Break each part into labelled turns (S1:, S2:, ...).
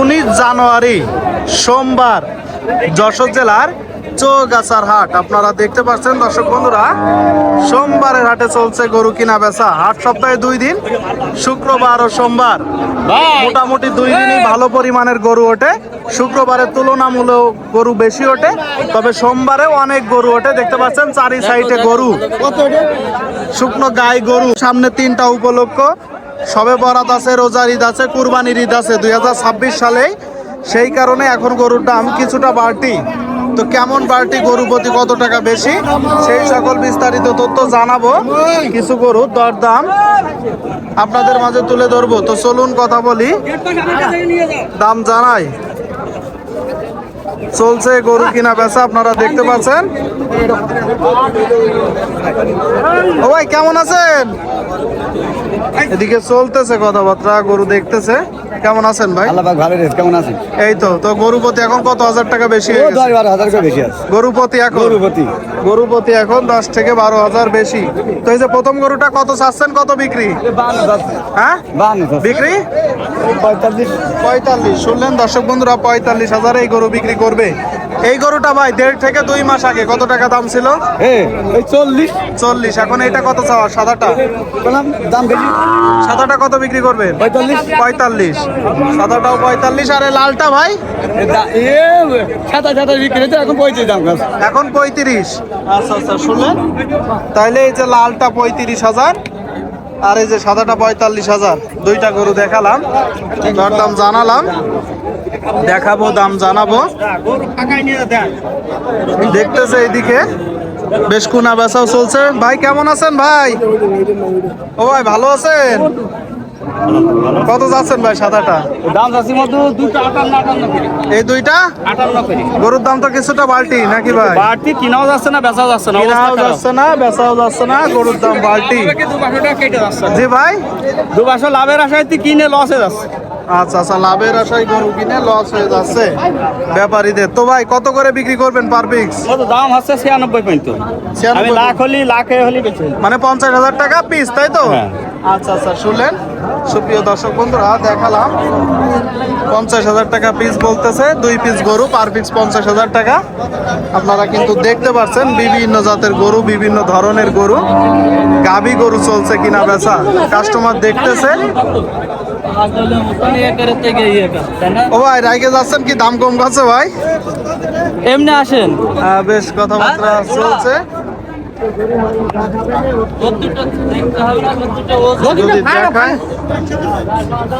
S1: উনিশ জানুয়ারি সোমবার যশোর জেলার চৌগাছার হাট। আপনারা দেখতে পাচ্ছেন দর্শক বন্ধুরা সোমবারের হাটে চলছে গরু কিনা বেচা। হাট সপ্তাহে দুই দিন শুক্রবার ও সোমবার। মোটামুটি দুই দিনই ভালো পরিমাণের গরু ওঠে। শুক্রবারের তুলনামূলক গরু বেশি ওঠে তবে সোমবারে অনেক গরু ওঠে। দেখতে পাচ্ছেন চারি সাইডে গরু। শুকনো গাই গরু সামনে তিনটা উপলক্ষ। সবে বরাত আছে, রোজার ঈদ আছে, কুরবানির ঈদ আছে। দুই সালেই সেই কারণে এখন গরুর দাম কিছুটা বাড়তি। তো কেমন বাড়তি গরু প্রতি কত টাকা বেশি? সেই সকল বিস্তারিত তথ্য জানাব। কিছু গরুর দর দাম আপনাদের মাঝে তুলে ধরবো। তো চলুন কথা বলি। দাম জানাই। চলছে গরু কিনা বেচা, আপনারা দেখতে পাচ্ছেন। ও ভাই, কেমন আছেন? এদিকে চলতেছে কথাবার্তা গরু দেখতেছে। কেমন আছেন ভাই?
S2: আল্লাহ ভালো রেস কেমন আছেন?
S1: এই তো তো গরু প্রতি এখন কত হাজার টাকা বেশি হয়ে গেছে?
S2: দশ বারো হাজার করে বেশি আছে।
S1: গরু প্রতি এখন?
S2: গরুপতি
S1: গরু প্রতি এখন দশ থেকে বারো হাজার বেশি। তো এই যে প্রথম গরুটা কত চাচ্ছেন কত বিক্রি? হ্যাঁ?
S2: বান্ন
S1: বিক্রি?
S2: পঁয়তাল্লিশ।
S1: পঁয়তাল্লিশ। শুনলেন দর্শক বন্ধুরা পঁয়তাল্লিশ হাজার এই গরু বিক্রি করবে। এই গরুটা ভাই দেড় থেকে দুই মাস আগে কত টাকা দাম ছিল?
S2: চল্লিশ।
S1: চল্লিশ এখন এটা কত চাওয়া? সাদাটা?
S2: দাম বেশি।
S1: সাদাটা কত বিক্রি করবেন?
S2: পঁয়তাল্লিশ।
S1: পঁয়তাল্লিশ। সাদাটাও পঁয়তাল্লিশ। আর লালটা ভাই?
S2: সাদা সাদা বিক্রি এখন পঁয়ত্রিশ দাম
S1: এখন পঁয়ত্রিশ। আচ্ছা আচ্ছা শুনলেন? তাইলে এই যে লালটা পঁয়ত্রিশ হাজার আর এই যে সাদাটা পঁয়তাল্লিশ হাজার দুইটা গরু দেখালাম। দর দাম জানালাম। দেখাবো দাম জানাব। দেখতেছে এইদিকে। বেশ কুনা বেচাও চলছে। ভাই কেমন আছেন ভাই? ও ভাই ভালো আছেন? কত যাচ্ছেন ভাই সাদাটা?
S2: দাম যাচ্ছে মতো দুটো আটান্ন আটান্ন
S1: এই দুইটা?
S2: আটান্ন করে।
S1: গরুর দাম তো কিছুটা বাড়তি নাকি ভাই?
S2: বাড়তি কিনাও যাচ্ছে না বেচাও যাচ্ছে না
S1: কেনাও যাচ্ছে না বেচাও যাচ্ছে না গরুর দাম বাড়তি।
S2: যাচ্ছে।
S1: জি ভাই।
S2: দু লাভের আশায় কিনে লসে যাচ্ছে।
S1: আচ্ছা আচ্ছা লাভের আশায় গরু কিনে লস হয়ে যাচ্ছে ব্যাপারীদের। তো ভাই কত করে বিক্রি করবেন পার পিক্স
S2: কত দাম হচ্ছে ছিয়ানব্বই পর্যন্ত। আমি লাখ হলি লাখে হলি
S1: মানে পঞ্চাশ হাজার টাকা পিস তাই তো?
S2: হ্যাঁ।
S1: আচ্ছা আচ্ছা শুনলেন? সুপ্রিয় দর্শক বন্ধুরা দেখালাম। পঞ্চাশ হাজার টাকা পিস বলতেছে দুই পিস গরু পার পিস পঞ্চাশ হাজার টাকা। আপনারা কিন্তু দেখতে পাচ্ছেন বিভিন্ন জাতের গরু বিভিন্ন ধরনের গরু। গাবি গরু চলছে কিনা বেচা। কাস্টমার দেখতেছে। ও ভাই রাইকে যাচ্ছেন কি? দাম কম আছে ভাই?
S2: এমনি আসেন।
S1: বেশ কথাবার্তা চলছে।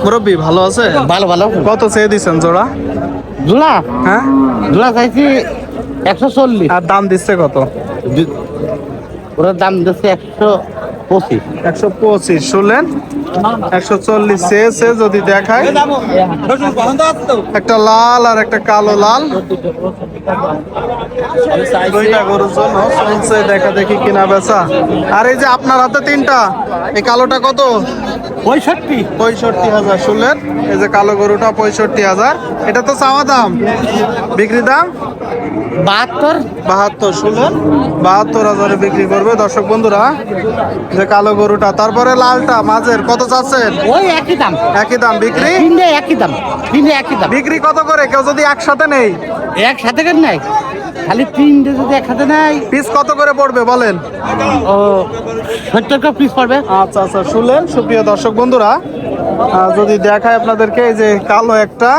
S1: মুরব্বী ভালো আছে?
S2: ভালো ভালো।
S1: কত চেয়ে দিচ্ছেন জোড়া?
S2: জোড়া?
S1: হ্যাঁ?
S2: জোড়া চাইছি একশো চল্লিশ।
S1: আর দাম দিচ্ছে কত?
S2: ওরা দাম দিচ্ছে একশো পঁচিশ।
S1: একশো পঁচিশ শুনলেন? একশো চল্লিশ চেয়েছে যদি দেখায় একটা লাল আর একটা কালো লাল। দুইটা গরুর জন্য চলছে দেখা দেখি কিনা বেচা। আর এই যে আপনার হাতে তিনটা এই কালোটা কত?
S2: পঁয়ষট্টি।
S1: পঁয়ষট্টি হাজার শুনলেন। এই যে কালো গরুটা পঁয়ষট্টি হাজার। এটা তো চাওয়া দাম। বিক্রি দাম?
S2: বাহাত্তর।
S1: বাহাত্তর শুনলেন। বাহাত্তর হাজারে বিক্রি করবে। দর্শক বন্ধুরা যে কালো গরুটা তারপরে লালটা মাঝের কত চাচ্ছেন?
S2: ওই একই দাম।
S1: একই দাম বিক্রি?
S2: তিনটে একই দাম তিনটে একই দাম।
S1: বিক্রি কত করে? কেউ যদি একসাথে নেই?
S2: একসাথে কেন নাই? খালি তিনটে যদি একসাথে নাই?
S1: পিস কত করে পড়বে বলেন?
S2: ও সত্তর পিস পড়বে?
S1: আচ্ছা আচ্ছা শুনলেন সুপ্রিয় দর্শক বন্ধুরা যদি দেখায় আপনাদেরকে এই যে কালো একটা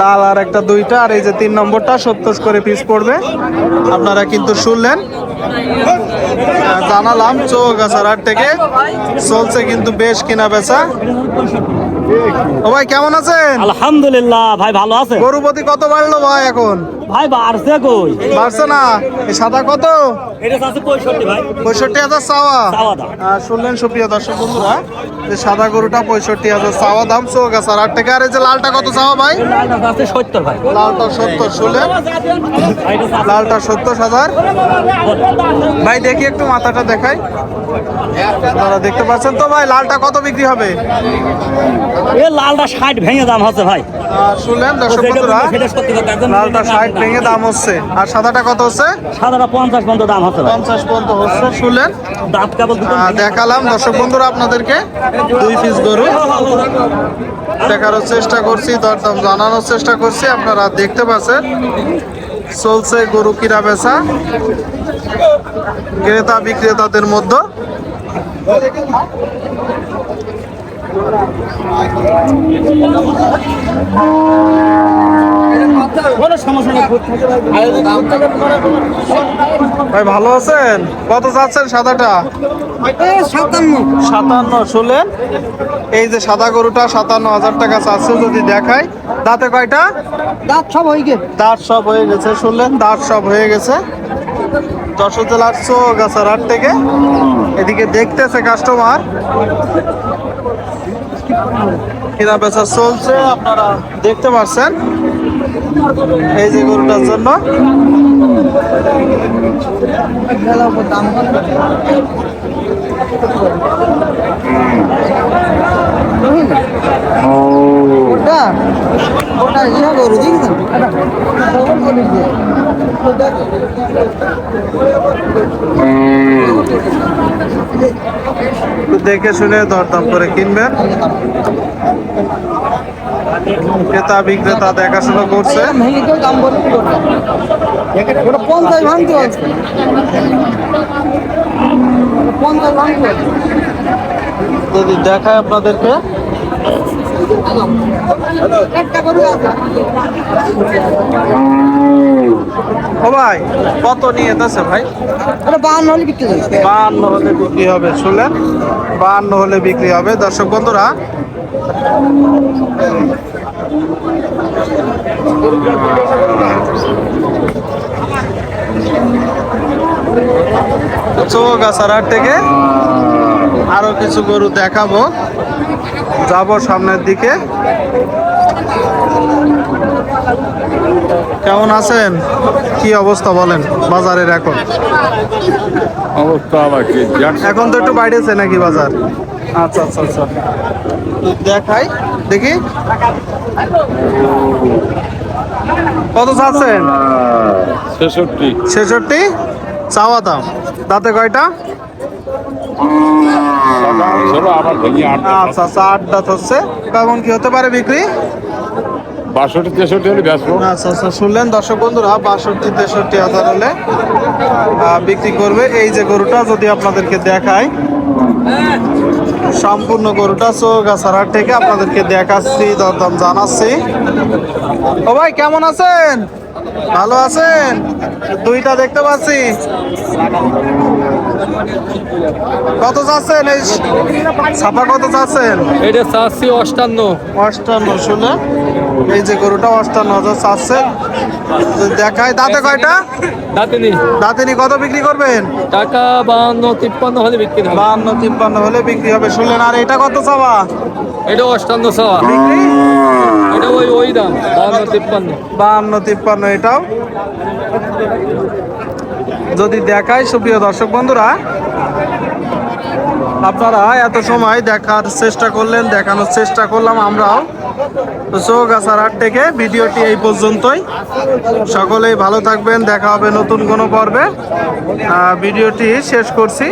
S1: লাল আর একটা দুইটা আর এই যে তিন নম্বরটা সত্তর করে পিস পড়বে। আপনারা কিন্তু শুনলেন। জানালাম চৌগাছার থেকে। চলছে কিন্তু বেশ কিনা বেচা। ও ভাই কেমন আছেন?
S2: আলহামদুলিল্লাহ ভাই ভালো আছে
S1: গরু প্রতি কত বাড়লো ভাই এখন?
S2: ভাই বাড়ছে কই?
S1: বাড়ছে না। এই সাদা কত?
S2: এটা আছে পঁয়ষট্টি ভাই।
S1: পঁয়ষট্টি হাজার চাওয়া?
S2: চাওয়া দাম।
S1: শুনলেন সুপ্রিয় দর্শক বন্ধুরা যে সাদা গরুটা পঁয়ষট্টি হাজার চাওয়া দাম চৌগাছার আট টাকা আর এই যে লালটা কত চাওয়া ভাই?
S2: আছে সত্তর ভাই।
S1: লালটা সত্তর শুনলেন? লালটা হাজার। ভাই দেখি একটু মাথাটা দেখাই। আপনারা দেখতে পাচ্ছেন তো ভাই লালটা কত বিক্রি হবে?
S2: এ লালটা ষাট ভেঙে দাম হচ্ছে ভাই।
S1: শুনলেন দর্শক বন্ধুরা লালটা ষাট ভেঙে দাম হচ্ছে। আর সাদাটা কত হচ্ছে?
S2: সাদাটা পঞ্চাশ পর্যন্ত দাম হচ্ছে
S1: পঞ্চাশ পর্যন্ত হচ্ছে। শুনলেন?
S2: দাঁত কেবল
S1: দেখালাম। দর্শক বন্ধুরা আপনাদেরকে দুই পিস গরু দেখানোর চেষ্টা করছি দরদাম জানানোর চেষ্টা করছি। আপনারা দেখতে পাচ্ছেন চলছে গরু কিনা বেচা ক্রেতা বিক্রেতাদের মধ্যে।
S2: কোনো সমস্যা নেই।
S1: ভাই ভালো আছেন? কত চাচ্ছেন সাদাটা?
S2: সাতান্ন।
S1: সাতান্ন শুনলেন? এই যে সাদা গরুটা সাতান্ন হাজার টাকা চাচ্ছে যদি দেখায় দাঁতে কয়টা?
S2: দাঁত সব হয়ে গেছে।
S1: দাঁত সব হয়ে গেছে শুনলেন? দাঁত সব হয়ে গেছে। যশোর জেলার চৌগাছার হাট থেকে। এদিকে দেখতেছে কাস্টমার কেনা বেচা চলছে আপনারা দেখতে পাচ্ছেন এই যে গরুটার জন্য।
S3: ওটা? ওটা ইয়া গরু দেখছেন?
S1: দেখে শুনে দরদাম করে কিনবেন। ক্রেতা বিক্রেতা দেখাশোনা করছে।
S3: পঞ্চাশ ভাঙতে পঞ্চাশ ভাঙতে
S1: যদি দেখায় আপনাদেরকে। ও ভাই কত নিয়ে যেতেছে ভাই?
S3: বাহান্ন হলে বিক্রি
S1: বাহান্ন হলে বিক্রি হবে শুনলেন? বাহান্ন হলে বিক্রি হবে। দর্শক বন্ধুরা থেকে আরও কিছু গরু দেখাবো। যাব সামনের দিকে। কেমন আছেন? কি অবস্থা বলেন বাজারের এখন?
S4: অবস্থা
S1: এখন তো একটু বাইরেছে নাকি বাজার? আচ্ছা আচ্ছা আচ্ছা। দেখাই দেখি। কত চাচ্ছেন?
S4: ছেষট্টি।
S1: ছেষট্টি? চাওয়া দাম। দাঁতে কয়টা? আচ্ছা আচ্ছা আট দাঁত হচ্ছে। কেমন কি হতে পারে বিক্রি?
S4: বাষট্টি তেষট্টি হলে
S1: আচ্ছা আচ্ছা শুনলেন দর্শক বন্ধুরা বাষট্টি তেষট্টি হাজার হলে বিক্রি করবে। এই যে গরুটা যদি আপনাদেরকে দেখায় সম্পূর্ণ গরুটা চৌগাছাড়ার থেকে আপনাদেরকে দেখাচ্ছি দরদাম জানাচ্ছি। ও ভাই কেমন আছেন? ভালো আছেন? দুইটা দেখতে পাচ্ছি। কত চাচ্ছেন? এই ছাপা কত চাচ্ছেন?
S5: এটা চাচ্ছি অষ্টান্ন।
S1: অষ্টান্ন শুনে। এই যে গরুটা অষ্টান্ন হাজার চাচ্ছে দেখায় দাঁতে কয়টা?
S5: দাঁতিনি।
S1: দাঁতিনি কত বিক্রি করবেন?
S5: টাকা বাহান্ন তিপ্পান্ন হলে বিক্রি হবে।
S1: বাহান্ন তিপ্পান্ন হলে বিক্রি হবে। শুনলেন আর এটা কত চাওয়া?
S5: এটা অষ্টান্ন চাওয়া। এটা ওই ওই দাম বাহান্ন তিপ্পান্ন।
S1: বাহান্ন তিপ্পান্ন এটাও? যদি দেখায় সুপ্রিয় দর্শক বন্ধুরা আপনারা এত সময় দেখার চেষ্টা করলেন, দেখানোর চেষ্টা করলাম আমরাও। তো চৌগাছার হাট থেকে ভিডিওটি এই পর্যন্তই। সকলেই ভালো থাকবেন, দেখা হবে নতুন কোনো পর্বে। ভিডিওটি শেষ করছি।